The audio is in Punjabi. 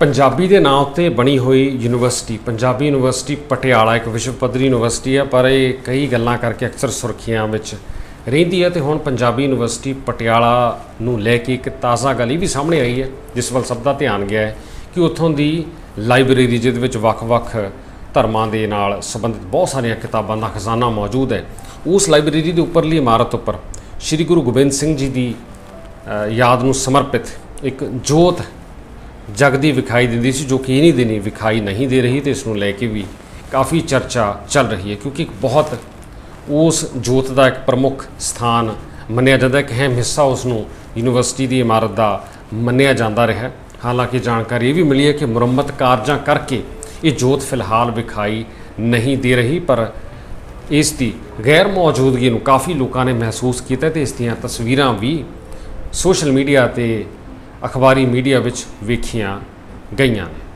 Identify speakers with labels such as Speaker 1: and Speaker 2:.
Speaker 1: ਪੰਜਾਬੀ ਦੇ ਨਾਂ ਉੱਤੇ ਬਣੀ ਹੋਈ ਯੂਨੀਵਰਸਿਟੀ, ਪੰਜਾਬੀ ਯੂਨੀਵਰਸਿਟੀ ਪਟਿਆਲਾ, ਇੱਕ ਵਿਸ਼ਵ ਪੱਧਰੀ ਯੂਨੀਵਰਸਿਟੀ ਹੈ ਪਰ ਇਹ ਕਈ ਗੱਲਾਂ ਕਰਕੇ ਅਕਸਰ ਸੁਰਖੀਆਂ ਵਿੱਚ ਰਹਿੰਦੀ ਹੈ ਤੇ ਹੁਣ ਪੰਜਾਬੀ ਯੂਨੀਵਰਸਿਟੀ ਪਟਿਆਲਾ ਨੂੰ ਲੈ ਕੇ ਇੱਕ ਤਾਜ਼ਾ ਗੱਲ ਇਹ ਵੀ ਸਾਹਮਣੇ ਆਈ ਹੈ, ਜਿਸ ਵੱਲ ਸਭ ਦਾ ਧਿਆਨ ਗਿਆ ਹੈ ਕਿ ਉੱਥੋਂ ਦੀ ਲਾਇਬ੍ਰੇਰੀ, ਜਿਹਦੇ ਵਿੱਚ ਵੱਖ-ਵੱਖ ਧਰਮਾਂ ਦੇ ਨਾਲ ਸੰਬੰਧਿਤ ਬਹੁਤ ਸਾਰੀਆਂ ਕਿਤਾਬਾਂ ਦਾ ਖਜ਼ਾਨਾ ਮੌਜੂਦ ਹੈ, ਉਸ ਲਾਇਬ੍ਰੇਰੀ ਦੇ ਉੱਪਰਲੀ ਇਮਾਰਤ ਉੱਪਰ ਸ੍ਰੀ ਗੁਰੂ ਗੋਬਿੰਦ ਸਿੰਘ ਜੀ ਦੀ ਯਾਦ ਨੂੰ ਸਮਰਪਿਤ ਇੱਕ ਜੋਤ ਜਗਦੀ ਵਿਖਾਈ ਦਿੰਦੀ ਸੀ, ਜੋ ਕਿ ਇਹ ਨਹੀਂ ਦਿਨੀ ਵਿਖਾਈ ਨਹੀਂ ਦੇ ਰਹੀ ਤੇ ਇਸ ਨੂੰ ਲੈ ਕੇ ਵੀ ਕਾਫੀ ਚਰਚਾ ਚੱਲ ਰਹੀ ਹੈ, ਕਿਉਂਕਿ ਇੱਕ ਬਹੁਤ ਉਸ ਜੋਤ ਦਾ ਇੱਕ ਪ੍ਰਮੁੱਖ ਸਥਾਨ ਮੰਨਿਆ ਜਾਂਦਾ ਹੈ ਕਿ ਅਹਿਮ ਹਿੱਸਾ ਉਸ ਨੂੰ ਯੂਨੀਵਰਸਿਟੀ ਦੀ ਇਮਾਰਤ ਦਾ ਮੰਨਿਆ ਜਾਂਦਾ ਰਿਹਾ ਹਾਲਾਂਕਿ ਜਾਣਕਾਰੀ ਇਹ ਵੀ ਮਿਲੀ ਹੈ ਕਿ ਮੁਰੰਮਤ ਕਾਰਜਾਂ ਕਰਕੇ ਇਹ ਜੋਤ ਫਿਲਹਾਲ ਵਿਖਾਈ ਨਹੀਂ ਦੇ ਰਹੀ, ਪਰ ਇਸ ਦੀ ਗੈਰ ਮੌਜੂਦਗੀ ਨੂੰ ਕਾਫੀ ਲੋਕਾਂ ਨੇ ਮਹਿਸੂਸ ਕੀਤਾ ਤੇ ਇਸ ਦੀਆਂ ਤਸਵੀਰਾਂ ਵੀ ਸੋਸ਼ਲ ਮੀਡੀਆ ਤੇ ਅਖਬਾਰੀ ਮੀਡੀਆ ਵਿੱਚ ਵੇਖੀਆਂ ਗਈਆਂ। ਨੇ